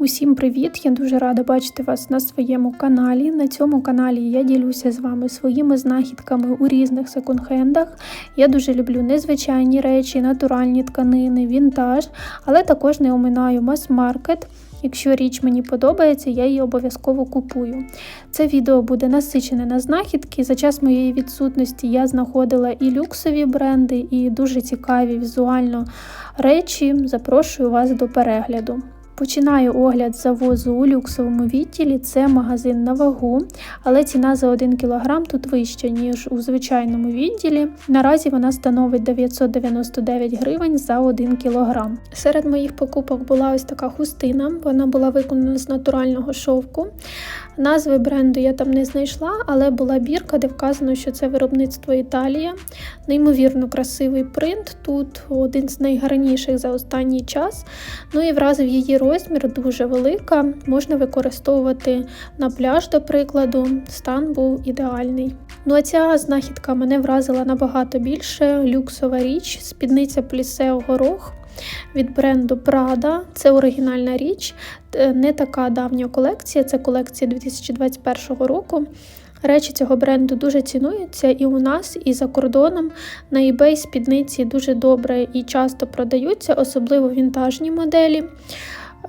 Усім привіт! Я дуже рада бачити вас на своєму каналі. На цьому каналі я ділюся з вами своїми знахідками у різних секонд-хендах. Я дуже люблю незвичайні речі, натуральні тканини, вінтаж, але також не оминаю мас-маркет. Якщо річ мені подобається, я її обов'язково купую. Це відео буде насичене на знахідки. За час моєї відсутності я знаходила і люксові бренди, і дуже цікаві візуально речі. Запрошую вас до перегляду. Починаю огляд завозу у люксовому відділі. Це магазин на вагу, але ціна за 1 кг тут вища, ніж у звичайному відділі. Наразі вона становить 999 гривень за 1 кг. Серед моїх покупок була ось така хустина, вона була виконана з натурального шовку. Назви бренду я там не знайшла, але була бірка, де вказано, що це виробництво Італія. Неймовірно красивий принт. Тут один з найгарніших за останній час. Ну і вразив її розмір дуже велика. Можна використовувати на пляж, до прикладу, стан був ідеальний. Ну а ця знахідка мене вразила набагато більше. Люксова річ, спідниця плісео горох від бренду Prada. Це оригінальна річ, не така давня колекція, це колекція 2021 року. Речі цього бренду дуже цінуються і у нас, і за кордоном. На eBay спідниці дуже добре і часто продаються, особливо вінтажні моделі.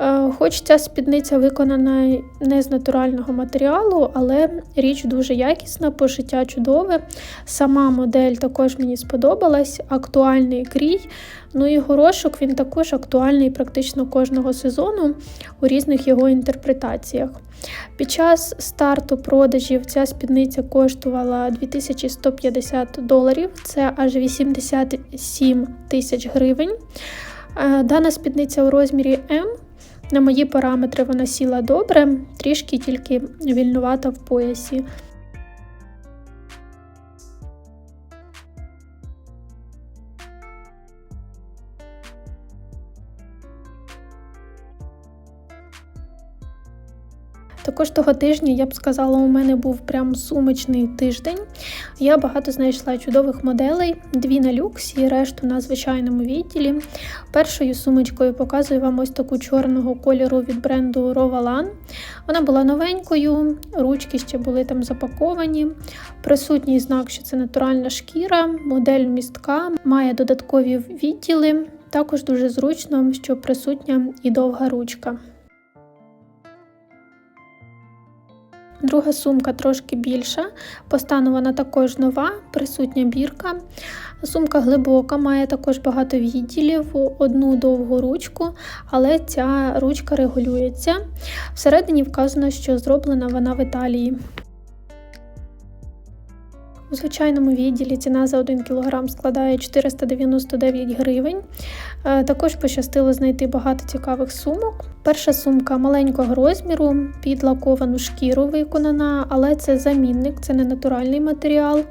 Е, хоч ця спідниця виконана не з натурального матеріалу, але річ дуже якісна, пошиття чудове. Сама модель також мені сподобалась, актуальний крій. Ну і горошок він також актуальний практично кожного сезону у різних його інтерпретаціях. Під час старту продажів ця спідниця коштувала 2150 доларів, це аж 87 тисяч гривень. Е, дана спідниця у розмірі М. На мої параметри вона сіла добре, трішки тільки вільнувата в поясі. Також того тижня, я б сказала, у мене був прям сумочний тиждень. Я багато знайшла чудових моделей, дві на люксі, решту на звичайному відділі. Першою сумочкою показую вам ось таку чорного кольору від бренду Rovalan. Вона була новенькою, ручки ще були там запаковані. Присутній знак, що це натуральна шкіра, модель містка, має додаткові відділи. Також дуже зручно, що присутня і довга ручка. Друга сумка трошки більша, по стану вона також нова, присутня бірка. Сумка глибока, має також багато відділів, одну довгу ручку, але ця ручка регулюється. Всередині вказано, що зроблена вона в Італії. У звичайному відділі ціна за 1 кг складає 499 гривень. Е, також пощастило знайти багато цікавих сумок. Перша сумка маленького розміру, під лаковану шкіру виконана, але це замінник, це не натуральний матеріал.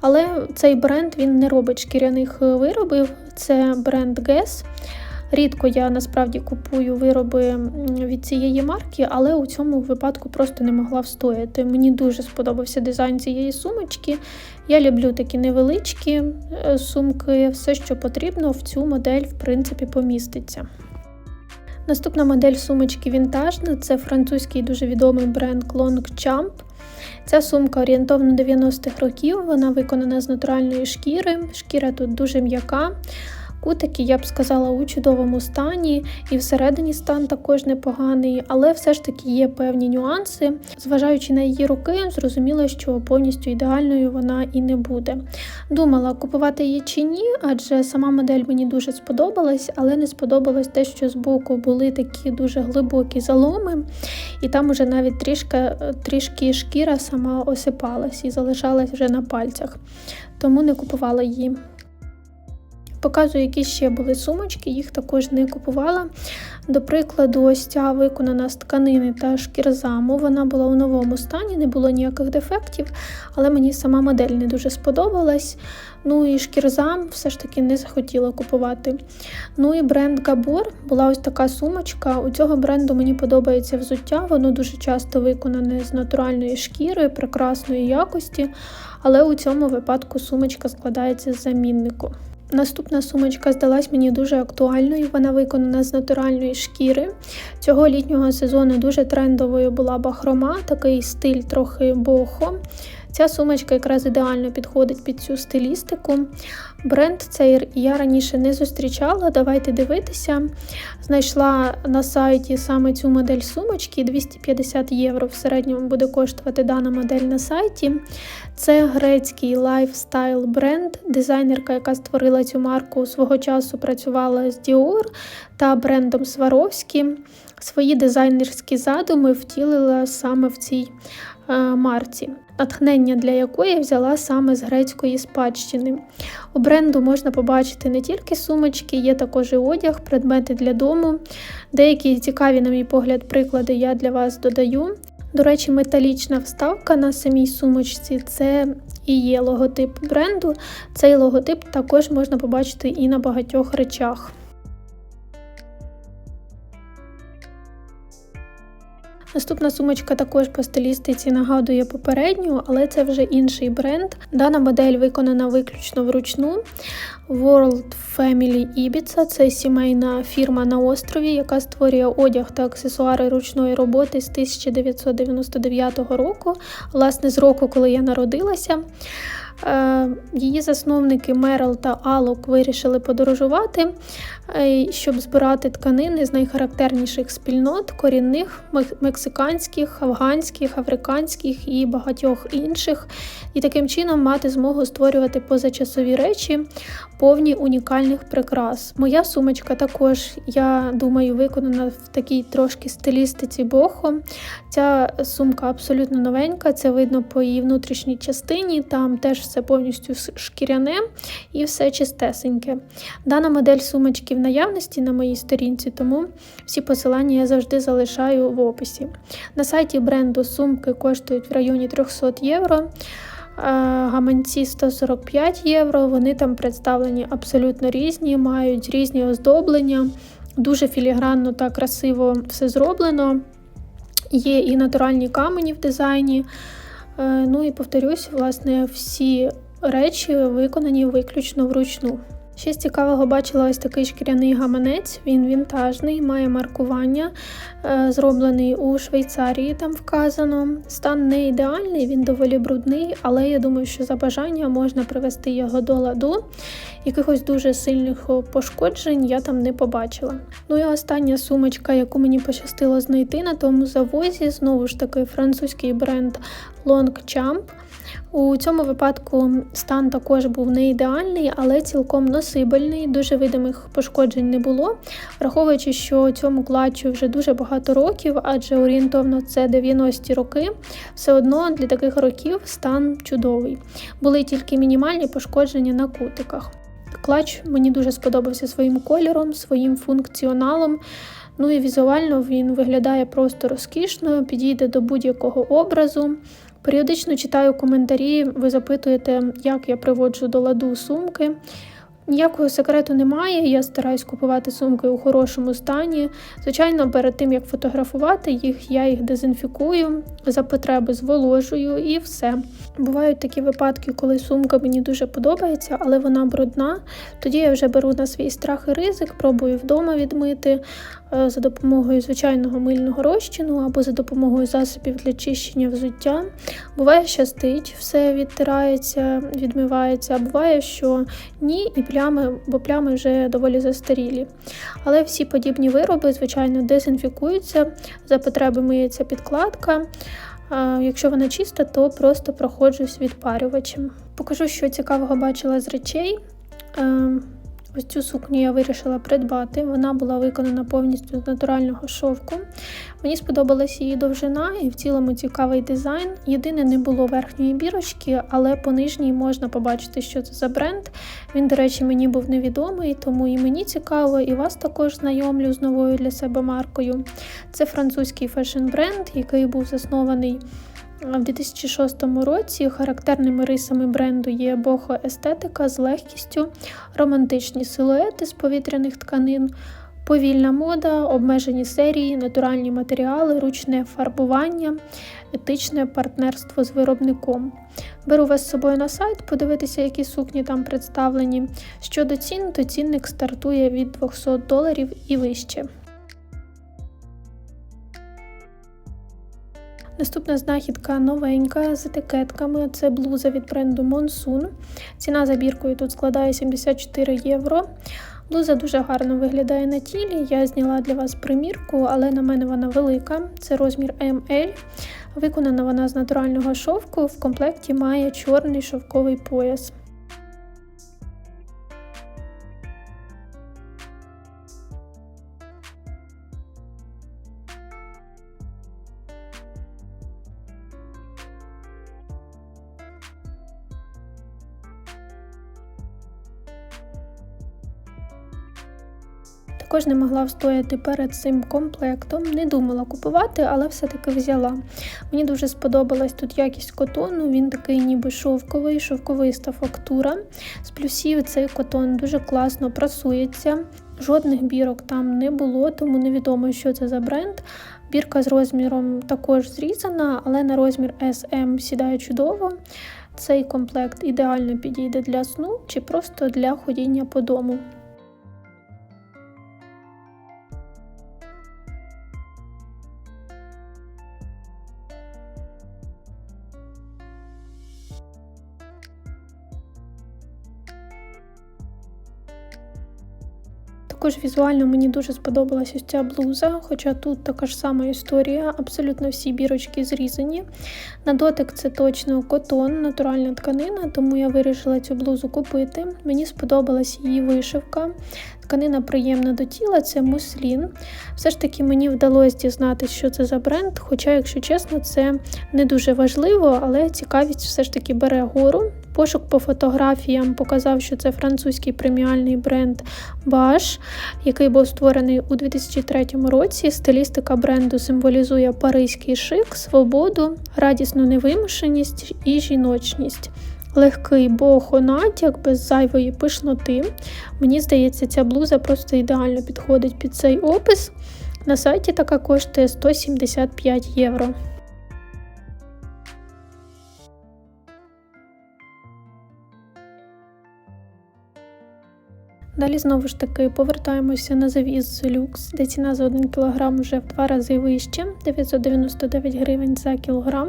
Але цей бренд він не робить шкіряних виробів, це бренд Guess. Рідко я насправді купую вироби від цієї марки, але у цьому випадку просто не могла встояти. Мені дуже сподобався дизайн цієї сумочки. Я люблю такі невеличкі е, сумки, все, що потрібно, в цю модель, в принципі, поміститься. Наступна модель сумочки вінтажна це французький дуже відомий бренд Longchamp. Ця сумка орієнтовно 90-х років, вона виконана з натуральної шкіри. Шкіра тут дуже м'яка. Кутики, я б сказала, у чудовому стані, і всередині стан також непоганий, але все ж таки є певні нюанси. Зважаючи на її руки, зрозуміло, що повністю ідеальною вона і не буде. Думала, купувати її чи ні, адже сама модель мені дуже сподобалась, але не сподобалось те, що збоку були такі дуже глибокі заломи, і там уже навіть трішки, трішки шкіра сама осипалась і залишалась вже на пальцях, тому не купувала її. Показую, які ще були сумочки, їх також не купувала. До прикладу, ось ця виконана з тканини та шкірзаму. Вона була у новому стані, не було ніяких дефектів, але мені сама модель не дуже сподобалась. Ну і шкірзам все ж таки не захотіла купувати. Ну і бренд Габор була ось така сумочка. У цього бренду мені подобається взуття, воно дуже часто виконане з натуральної шкіри, прекрасної якості, але у цьому випадку сумочка складається з заміннику. Наступна сумочка здалась мені дуже актуальною. Вона виконана з натуральної шкіри. Цього літнього сезону дуже трендовою була бахрома, такий стиль трохи бохо. Ця сумочка якраз ідеально підходить під цю стилістику. Бренд цей я раніше не зустрічала. Давайте дивитися. Знайшла на сайті саме цю модель сумочки 250 євро. В середньому буде коштувати дана модель на сайті. Це грецький лайфстайл бренд. Дизайнерка, яка створила цю марку, свого часу працювала з Dior та брендом Сваровські. Свої дизайнерські задуми втілила саме в цій е, марці, натхнення для якої взяла саме з грецької спадщини. У бренду можна побачити не тільки сумочки, є також і одяг, предмети для дому. Деякі цікаві, на мій погляд, приклади я для вас додаю. До речі, металічна вставка на самій сумочці це і є логотип бренду. Цей логотип також можна побачити і на багатьох речах. Наступна сумочка також по стилістиці нагадує попередню, але це вже інший бренд. Дана модель виконана виключно вручну. World Family Ibiza це сімейна фірма на острові, яка створює одяг та аксесуари ручної роботи з 1999 року, власне, з року, коли я народилася. Е, її засновники Мерл та Алок вирішили подорожувати, е, щоб збирати тканини з найхарактерніших спільнот корінних мексиканських, афганських, африканських і багатьох інших, і таким чином мати змогу створювати позачасові речі, повні унікальних прикрас. Моя сумочка також, я думаю, виконана в такій трошки стилістиці бохо. Ця сумка абсолютно новенька, це видно по її внутрішній частині. Там теж все повністю шкіряне і все чистесеньке. Дана модель сумочки в наявності на моїй сторінці, тому всі посилання я завжди залишаю в описі. На сайті бренду сумки коштують в районі 300 євро. Гаманці 145 євро. Вони там представлені абсолютно різні, мають різні оздоблення, дуже філігранно та красиво все зроблено. Є і натуральні камені в дизайні. Е, ну і повторюсь, власне, всі речі виконані виключно вручну. Ще з цікавого бачила ось такий шкіряний гаманець, він вінтажний, має маркування, е, зроблений у Швейцарії, там вказано. Стан не ідеальний, він доволі брудний, але я думаю, що за бажання можна привести його до ладу. Якихось дуже сильних пошкоджень я там не побачила. Ну і остання сумочка, яку мені пощастило знайти на тому завозі, знову ж таки французький бренд Longchamp. У цьому випадку стан також був не ідеальний, але цілком носибельний, дуже видимих пошкоджень не було, враховуючи, що цьому клатчу вже дуже багато років, адже орієнтовно це 90-ті роки, все одно для таких років стан чудовий. Були тільки мінімальні пошкодження на кутиках. Клач мені дуже сподобався своїм кольором, своїм функціоналом. Ну і візуально він виглядає просто розкішно, підійде до будь-якого образу. Періодично читаю коментарі, ви запитуєте, як я приводжу до ладу сумки. Ніякого секрету немає. Я стараюсь купувати сумки у хорошому стані. Звичайно, перед тим як фотографувати їх, я їх дезінфікую, за потреби зволожую і все. Бувають такі випадки, коли сумка мені дуже подобається, але вона брудна. Тоді я вже беру на свій страх і ризик, пробую вдома відмити за допомогою звичайного мильного розчину або за допомогою засобів для чищення взуття. Буває, щастить, все відтирається, відмивається, а буває, що ні, і плями, бо плями вже доволі застарілі. Але всі подібні вироби, звичайно, дезінфікуються, за потреби миється підкладка. Якщо вона чиста, то просто проходжусь відпарювачем. Покажу, що цікавого бачила з речей. Ось цю сукню я вирішила придбати. Вона була виконана повністю з натурального шовку. Мені сподобалась її довжина і в цілому цікавий дизайн. Єдине, не було верхньої бірочки, але по нижній можна побачити, що це за бренд. Він, до речі, мені був невідомий, тому і мені цікаво, і вас також знайомлю з новою для себе маркою. Це французький фешн-бренд, який був заснований. В 2006 році характерними рисами бренду є бохо естетика з легкістю, романтичні силуети з повітряних тканин, Повільна мода, обмежені серії, натуральні матеріали, ручне фарбування, етичне партнерство з виробником. Беру вас з собою на сайт, подивитися, які сукні там представлені. Щодо цін, то цінник стартує від 200 доларів і вище. Наступна знахідка новенька з етикетками. Це блуза від бренду Monsoon. Ціна за біркою тут складає 74 євро. Блуза дуже гарно виглядає на тілі. Я зняла для вас примірку, але на мене вона велика. Це розмір ML. Виконана вона з натурального шовку. В комплекті має чорний шовковий пояс. Також не могла встояти перед цим комплектом. Не думала купувати, але все-таки взяла. Мені дуже сподобалась тут якість котону, він такий ніби шовковий, шовковиста фактура. З плюсів цей котон дуже класно прасується. Жодних бірок там не було, тому невідомо, що це за бренд. Бірка з розміром також зрізана, але на розмір SM сідає чудово. Цей комплект ідеально підійде для сну чи просто для ходіння по дому. Також візуально мені дуже сподобалася ось ця блуза, хоча тут така ж сама історія, абсолютно всі бірочки зрізані. На дотик це точно котон, натуральна тканина, тому я вирішила цю блузу купити. Мені сподобалась її вишивка. Тканина приємна до тіла, це муслін. Все ж таки мені вдалося дізнатися, що це за бренд, хоча, якщо чесно, це не дуже важливо, але цікавість все ж таки бере гору. Пошук по фотографіям показав, що це французький преміальний бренд Баш, який був створений у 2003 році. Стилістика бренду символізує паризький шик, свободу, радісну невимушеність і жіночність. Легкий бохо натяк без зайвої пишноти. Мені здається, ця блуза просто ідеально підходить під цей опис. На сайті така коштує 175 євро. Далі знову ж таки повертаємося на завіз люкс, де ціна за 1 кг вже в два рази вище 999 гривень за кілограм.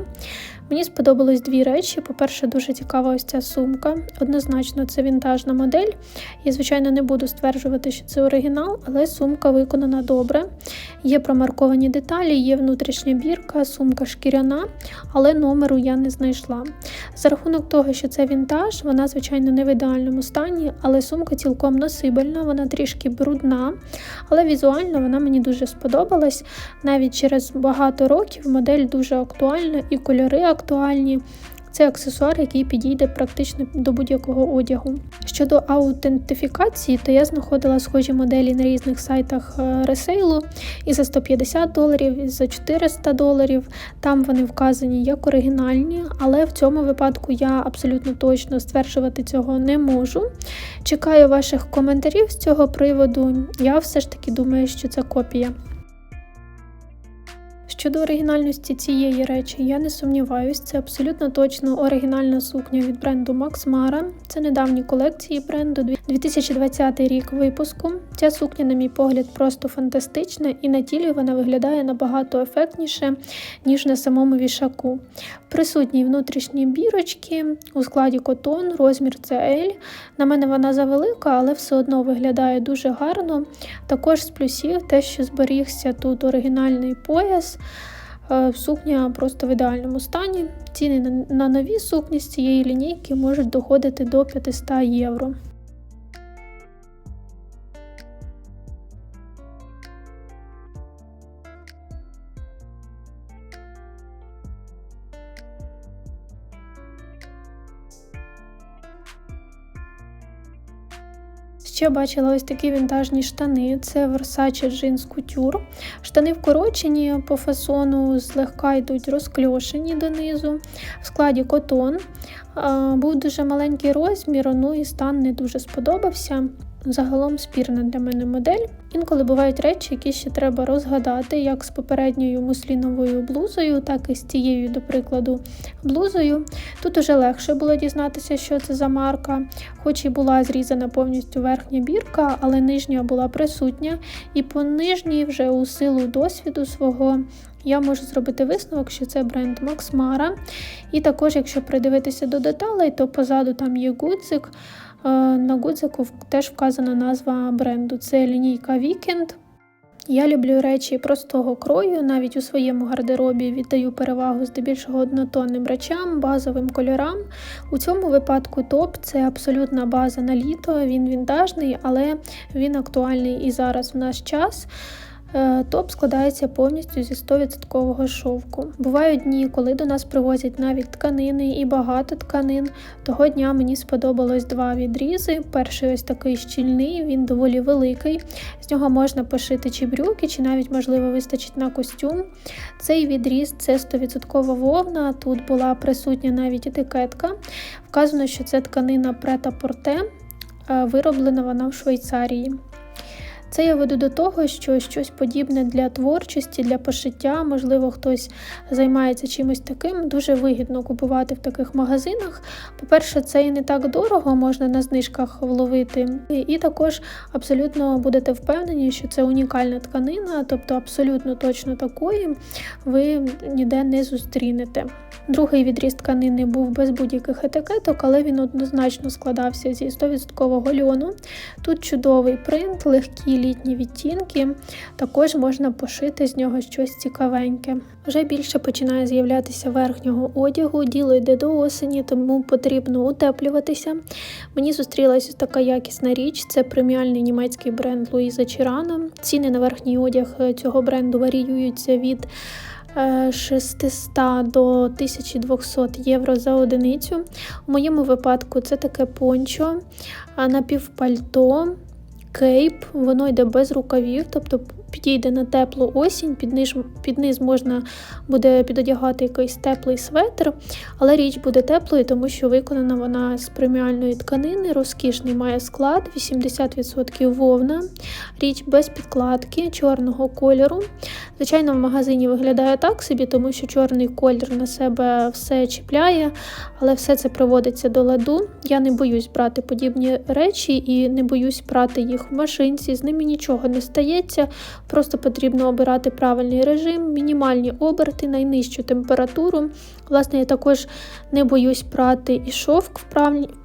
Мені сподобались дві речі. По-перше, дуже цікава ось ця сумка. Однозначно, це вінтажна модель. Я, звичайно, не буду стверджувати, що це оригінал, але сумка виконана добре. Є промарковані деталі, є внутрішня бірка, сумка шкіряна, але номеру я не знайшла. За рахунок того, що це вінтаж, вона, звичайно, не в ідеальному стані, але сумка цілком носибельна, вона трішки брудна, але візуально вона мені дуже сподобалась. Навіть через багато років модель дуже актуальна і кольори актуальні. Це аксесуар, який підійде практично до будь-якого одягу. Щодо аутентифікації, то я знаходила схожі моделі на різних сайтах е, ресейлу і за 150 доларів, і за 400 доларів. Там вони вказані як оригінальні, але в цьому випадку я абсолютно точно стверджувати цього не можу. Чекаю ваших коментарів з цього приводу. Я все ж таки думаю, що це копія. Щодо оригінальності цієї речі, я не сумніваюсь, це абсолютно точно оригінальна сукня від бренду Max Mara. Це недавні колекції бренду 2020 рік випуску. Ця сукня, на мій погляд, просто фантастична, і на тілі вона виглядає набагато ефектніше, ніж на самому вішаку. Присутні внутрішні бірочки у складі котон, розмір це L. На мене вона завелика, але все одно виглядає дуже гарно. Також з плюсів те, що зберігся тут оригінальний пояс. Е, сукня просто в ідеальному стані. Ціни на нові сукні з цієї лінійки можуть доходити до 500 євро. Ще бачила ось такі вінтажні штани. Це Versace Jeans Couture. Штани вкорочені по фасону, злегка йдуть розкльошені донизу. В складі котон. Був дуже маленький розмір, ну і стан не дуже сподобався. Загалом спірна для мене модель. Інколи бувають речі, які ще треба розгадати, як з попередньою мусліновою блузою, так і з цією, до прикладу, блузою. Тут уже легше було дізнатися, що це за марка, хоч і була зрізана повністю верхня бірка, але нижня була присутня, і по нижній вже у силу досвіду свого. Я можу зробити висновок, що це бренд Mara. І також, якщо придивитися до деталей, то позаду там є гудзик. Е, на гудзику теж вказана назва бренду. Це лінійка Weekend. Я люблю речі простого крою, навіть у своєму гардеробі віддаю перевагу здебільшого однотонним речам, базовим кольорам. У цьому випадку топ це абсолютна база на літо, він вінтажний, але він актуальний і зараз в наш час. Е, топ складається повністю зі 100% шовку. Бувають дні, коли до нас привозять навіть тканини і багато тканин. Того дня мені сподобалось два відрізи. Перший ось такий щільний, він доволі великий. З нього можна пошити чи брюки, чи навіть, можливо, вистачить на костюм. Цей відріз це 100% вовна. Тут була присутня навіть етикетка. Вказано, що це тканина прета порте, вироблена вона в Швейцарії. Це я веду до того, що щось подібне для творчості, для пошиття, можливо, хтось займається чимось таким, дуже вигідно купувати в таких магазинах. По-перше, це і не так дорого, можна на знижках вловити. І також абсолютно будете впевнені, що це унікальна тканина, тобто абсолютно точно такої ви ніде не зустрінете. Другий відріз тканини був без будь-яких етикеток, але він однозначно складався зі 100% льону. Тут чудовий принт, легкі літні відтінки, також можна пошити з нього щось цікавеньке. Вже більше починає з'являтися верхнього одягу, діло йде до осені, тому потрібно утеплюватися. Мені зустрілася така якісна річ, це преміальний німецький бренд Луїза Чірано. Ціни на верхній одяг цього бренду варіюються від 600 е, до 1200 євро за одиницю. У моєму випадку це таке пончо, напівпальто, кейп, воно йде без рукавів, тобто підійде на теплу осінь, під низ, під низ можна буде підодягати якийсь теплий светр, але річ буде теплою, тому що виконана вона з преміальної тканини, розкішний має склад, 80% вовна, річ без підкладки, чорного кольору. Звичайно, в магазині виглядає так собі, тому що чорний колір на себе все чіпляє, але все це приводиться до ладу. Я не боюсь брати подібні речі і не боюсь брати їх в машинці, з ними нічого не стається. Просто потрібно обирати правильний режим, мінімальні оберти, найнижчу температуру. Власне, я також не боюсь прати і шовк в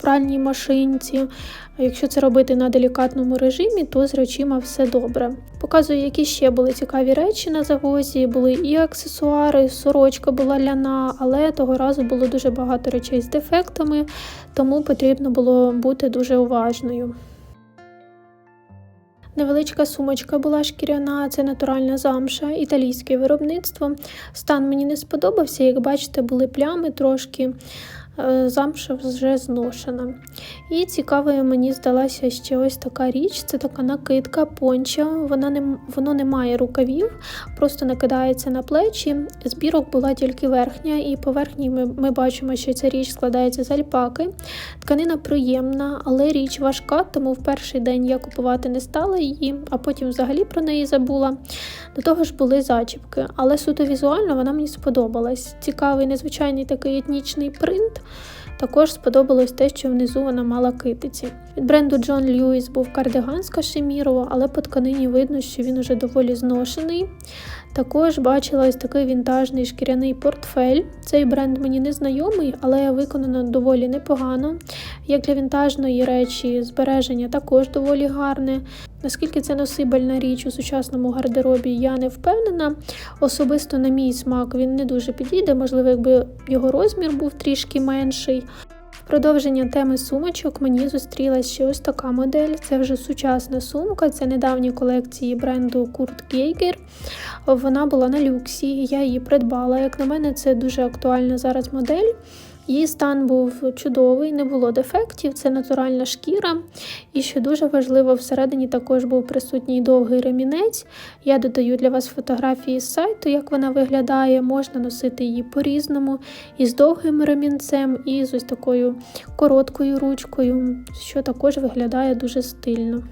пральній машинці. Якщо це робити на делікатному режимі, то з речима все добре. Показую, які ще були цікаві речі на завозі. Були і аксесуари, сорочка була ляна, але того разу було дуже багато речей з дефектами, тому потрібно було бути дуже уважною. Невеличка сумочка була шкіряна, це натуральна замша, італійське виробництво. Стан мені не сподобався, як бачите, були плями трошки. Е, замша вже зношена. І цікавою мені здалася ще ось така річ: це така накидка понча. Вона не, Воно не має рукавів, просто накидається на плечі. Збірок була тільки верхня, і по верхній ми, ми бачимо, що ця річ складається з альпаки. Тканина приємна, але річ важка, тому в перший день я купувати не стала її, а потім взагалі про неї забула. До того ж були зачіпки, але суто візуально вона мені сподобалась. Цікавий, незвичайний такий етнічний принт. Також сподобалось те, що внизу вона мала китиці. Від бренду John Lewis був кардиган з кашеміру, але по тканині видно, що він уже доволі зношений. Також бачила ось такий вінтажний шкіряний портфель. Цей бренд мені не знайомий, але виконано доволі непогано. Як для вінтажної речі, збереження також доволі гарне. Наскільки це носибельна річ у сучасному гардеробі, я не впевнена. Особисто, на мій смак, він не дуже підійде, можливо, якби його розмір був трішки менший. Продовження теми сумочок мені зустрілася ще ось така модель. Це вже сучасна сумка, це недавні колекції бренду Kurt Geiger. Вона була на люксі, я її придбала. Як на мене, це дуже актуальна зараз модель. Її стан був чудовий, не було дефектів, це натуральна шкіра. І що дуже важливо, всередині також був присутній довгий ремінець. Я додаю для вас фотографії з сайту, як вона виглядає. Можна носити її по-різному, і з довгим ремінцем, і з ось такою короткою ручкою, що також виглядає дуже стильно.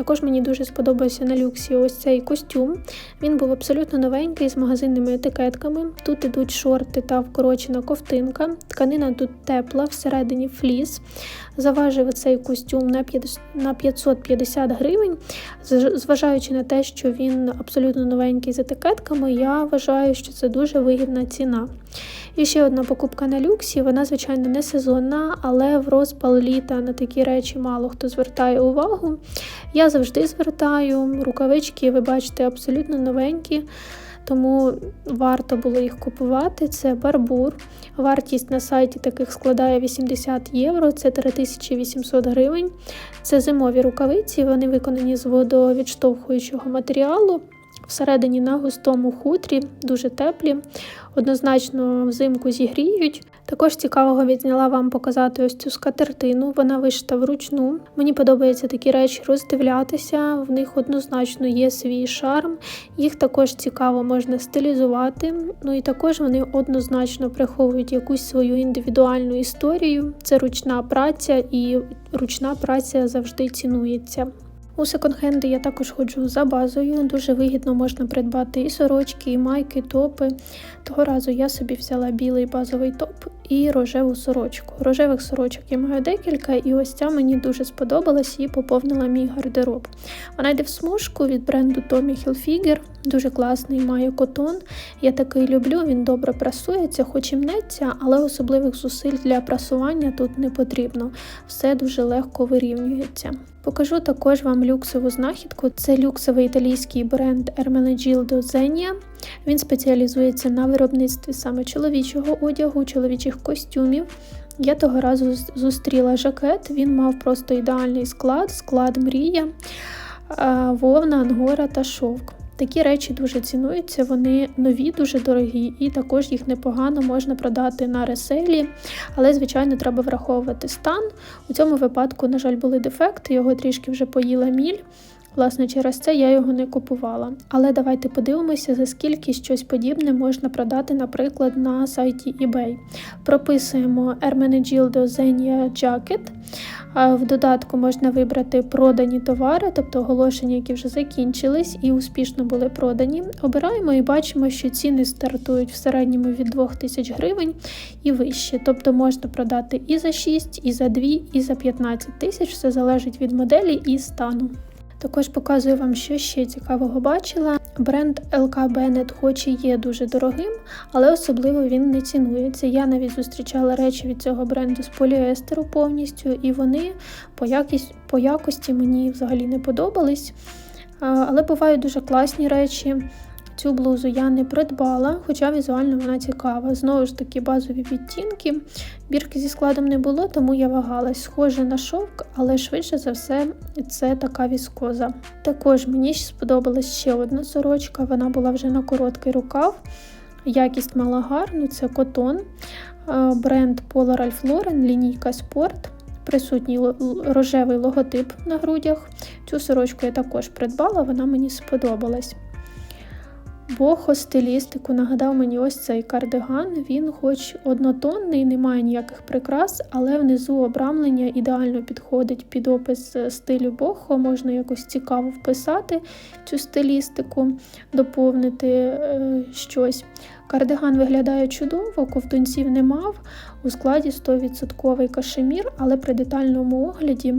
Також мені дуже сподобався на люксі ось цей костюм. Він був абсолютно новенький з магазинними етикетками. Тут ідуть шорти та вкорочена ковтинка. Тканина тут тепла, всередині фліс. Заважив цей костюм на 550 гривень. Зважаючи на те, що він абсолютно новенький з етикетками, я вважаю, що це дуже вигідна ціна. І ще одна покупка на люксі, вона, звичайно, не сезонна, але в розпал літа на такі речі мало хто звертає увагу. Я завжди звертаю рукавички, ви бачите, абсолютно новенькі. Тому варто було їх купувати. Це барбур. Вартість на сайті таких складає 80 євро, це 3800 гривень. Це зимові рукавиці, вони виконані з водовідштовхуючого матеріалу. Всередині на густому хутрі, дуже теплі, однозначно взимку зігріють. Також цікавого відзняла вам показати ось цю скатертину, вона вишита вручну. Мені подобається такі речі роздивлятися, в них однозначно є свій шарм, їх також цікаво можна стилізувати. Ну і також вони однозначно приховують якусь свою індивідуальну історію. Це ручна праця, і ручна праця завжди цінується. У секонд-хенди я також ходжу за базою. Дуже вигідно можна придбати і сорочки, і майки, топи. Того разу я собі взяла білий базовий топ і рожеву сорочку. Рожевих сорочок я маю декілька, і ось ця мені дуже сподобалась і поповнила мій гардероб. Вона йде в смужку від бренду Tommy Hilfiger. Дуже класний, має котон. Я такий люблю, він добре прасується, хоч і мнеться, але особливих зусиль для прасування тут не потрібно. Все дуже легко вирівнюється. Покажу також вам люксову знахідку. Це люксовий італійський бренд Ermenegildo Zegna. Він спеціалізується на виробництві саме чоловічого одягу, чоловічих костюмів. Я того разу зустріла жакет, він мав просто ідеальний склад, склад мрія, вовна, ангора та шовк. Такі речі дуже цінуються, вони нові, дуже дорогі, і також їх непогано можна продати на реселі. Але, звичайно, треба враховувати стан. У цьому випадку, на жаль, були дефекти, його трішки вже поїла міль. Власне, через це я його не купувала. Але давайте подивимося, за скільки щось подібне можна продати, наприклад, на сайті eBay. Прописуємо Ermenegildo Xenia Jacket. В додатку можна вибрати продані товари, тобто оголошення, які вже закінчились і успішно були продані. Обираємо і бачимо, що ціни стартують в середньому від 2000 гривень і вище. Тобто можна продати і за 6, і за 2, і за 15 тисяч, все залежить від моделі і стану. Також показую вам, що ще цікавого бачила. Бренд LK Bennett хоч і є дуже дорогим, але особливо він не цінується. Я навіть зустрічала речі від цього бренду з поліестеру повністю, і вони по, якість, по якості мені взагалі не подобались. Але бувають дуже класні речі. Цю блузу я не придбала, хоча візуально вона цікава. Знову ж таки, базові відтінки. Бірки зі складом не було, тому я вагалась. Схоже на шовк, але швидше за все це така віскоза. Також мені сподобалась ще одна сорочка, вона була вже на короткий рукав. Якість мала гарну, це котон, бренд Polar Ralph Lauren, лінійка спорт. Присутній рожевий логотип на грудях. Цю сорочку я також придбала, вона мені сподобалась. Бохо стилістику нагадав мені ось цей кардиган. Він, хоч однотонний, не має ніяких прикрас, але внизу обрамлення ідеально підходить під опис стилю бохо. Можна якось цікаво вписати цю стилістику, доповнити е, щось. Кардиган виглядає чудово, ковтунців не мав. У складі 100% кашемір, але при детальному огляді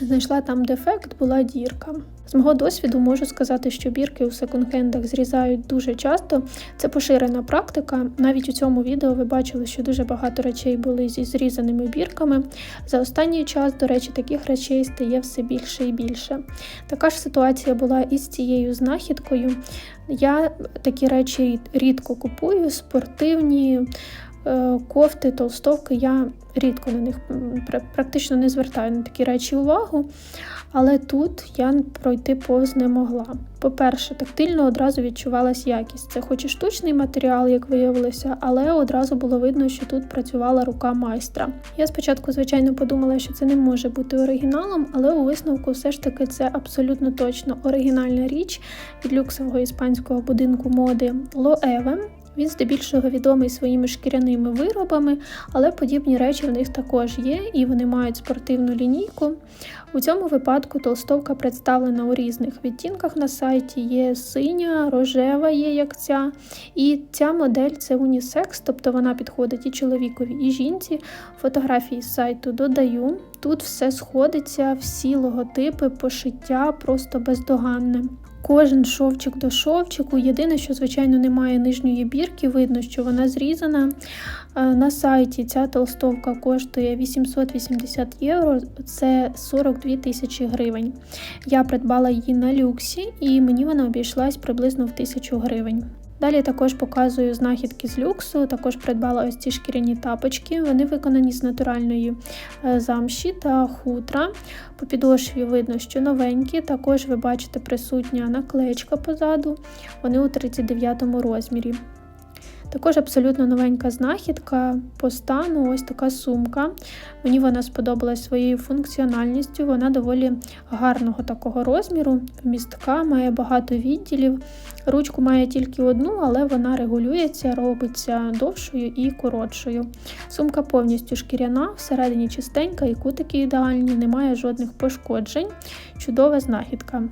знайшла там дефект, була дірка. З мого досвіду можу сказати, що бірки у секонд-хендах зрізають дуже часто. Це поширена практика. Навіть у цьому відео ви бачили, що дуже багато речей були зі зрізаними бірками. За останній час, до речі, таких речей стає все більше і більше. Така ж ситуація була і з цією знахідкою. Я такі речі рідко купую, спортивні. Е, Кофти, толстовки я рідко на них практично не звертаю на такі речі увагу. Але тут я пройти повз не могла. По-перше, тактильно одразу відчувалась якість. Це хоч і штучний матеріал, як виявилося, але одразу було видно, що тут працювала рука майстра. Я спочатку, звичайно, подумала, що це не може бути оригіналом, але у висновку все ж таки це абсолютно точно оригінальна річ від люксового іспанського будинку моди Loewe. Він здебільшого відомий своїми шкіряними виробами, але подібні речі в них також є, і вони мають спортивну лінійку. У цьому випадку толстовка представлена у різних відтінках на сайті. Є синя, рожева є як ця. І ця модель це унісекс, тобто вона підходить і чоловікові, і жінці. Фотографії з сайту додаю. Тут все сходиться, всі логотипи, пошиття просто бездоганне. Кожен шовчик до шовчику. Єдине, що, звичайно, немає нижньої бірки, видно, що вона зрізана. Е, На сайті ця толстовка коштує 880 євро, це 42 тисячі гривень. Я придбала її на люксі і мені вона обійшлась приблизно в тисячу гривень. Далі також показую знахідки з люксу. Також придбала ось ці шкіряні тапочки. Вони виконані з натуральної е, замші та хутра. По підошві видно, що новенькі. Також ви бачите присутня наклеечка позаду. Вони у 39 розмірі. Також абсолютно новенька знахідка по стану, ось така сумка. Мені вона сподобалась своєю функціональністю. Вона доволі гарного такого розміру, вмістка, має багато відділів. Ручку має тільки одну, але вона регулюється, робиться довшою і коротшою. Сумка повністю шкіряна, всередині чистенька і кутики ідеальні, немає жодних пошкоджень. Чудова знахідка.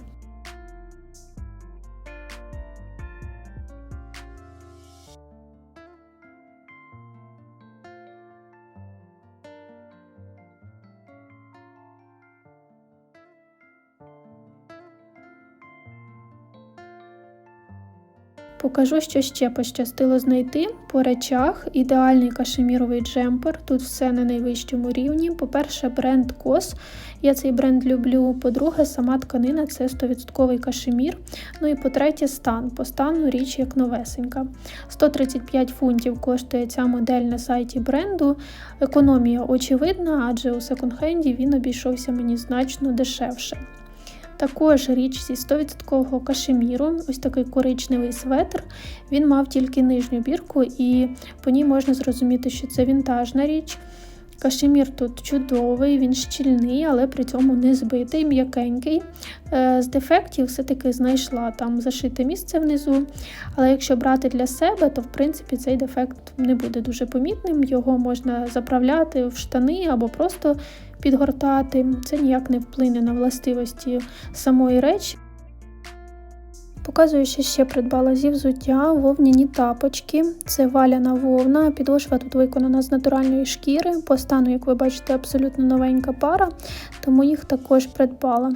Покажу, що ще пощастило знайти по речах. Ідеальний кашеміровий джемпер. Тут все на найвищому рівні. По-перше, бренд COS. Я цей бренд люблю. По-друге, сама тканина це 100% кашемір. Ну і по-третє, стан. По стану річ як новесенька. 135 фунтів коштує ця модель на сайті бренду. Економія очевидна, адже у секонд-хенді він обійшовся мені значно дешевше. Також річ зі 100% кашеміру, ось такий коричневий светр. Він мав тільки нижню бірку, і по ній можна зрозуміти, що це вінтажна річ. Кашемір тут чудовий, він щільний, але при цьому не збитий, м'якенький. Е, З дефектів все-таки знайшла там зашите місце внизу. Але якщо брати для себе, то в принципі цей дефект не буде дуже помітним. Його можна заправляти в штани або просто підгортати. Це ніяк не вплине на властивості самої речі. Показую, що ще придбала зі взуття вовняні тапочки. Це валяна вовна. Підошва тут виконана з натуральної шкіри. По стану, як ви бачите, абсолютно новенька пара, тому їх також придбала.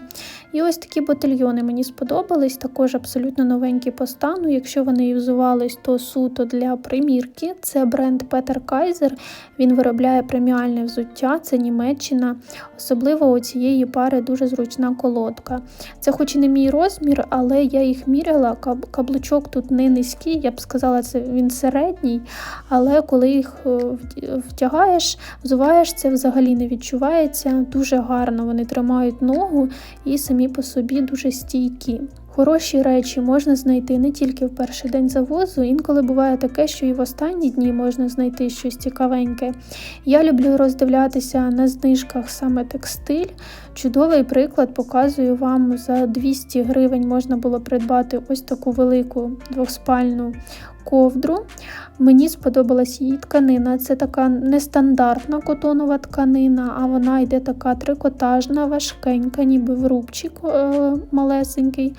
І ось такі ботильйони мені сподобались, також абсолютно новенькі по стану. Якщо вони взувались, то суто для примірки. Це бренд Peter Kaiser. Він виробляє преміальне взуття, це Німеччина. Особливо у цієї пари дуже зручна колодка. Це хоч і не мій розмір, але я їх міряла. каб- Каблучок тут не низький, я б сказала, це він середній. Але коли їх е, втягаєш, взуваєш, це взагалі не відчувається. Дуже гарно вони тримають ногу і самі по собі дуже стійкі. Хороші речі можна знайти не тільки в перший день завозу, інколи буває таке, що і в останні дні можна знайти щось цікавеньке. Я люблю роздивлятися на знижках саме текстиль. Чудовий приклад показую вам за 200 гривень можна було придбати ось таку велику двохспальну ковдру. Мені сподобалась її тканина. Це така нестандартна котонова тканина, а вона йде така трикотажна, важкенька, ніби в рубчик е- малесенький.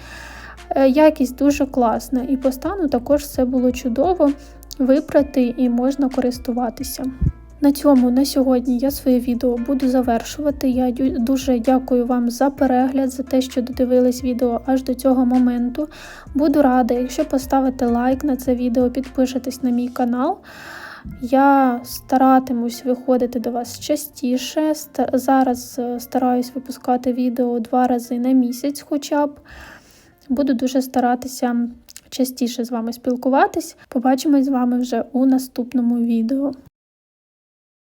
Е, Якість дуже класна. І по стану також все було чудово випрати і можна користуватися. На цьому на сьогодні я своє відео буду завершувати. Я дуже дякую вам за перегляд, за те, що додивились відео аж до цього моменту. Буду рада, якщо поставите лайк на це відео, підпишетесь на мій канал. Я старатимусь виходити до вас частіше. Зараз е, стараюсь випускати відео два рази на місяць, хоча б. Буду дуже старатися частіше з вами спілкуватись. Побачимось з вами вже у наступному відео.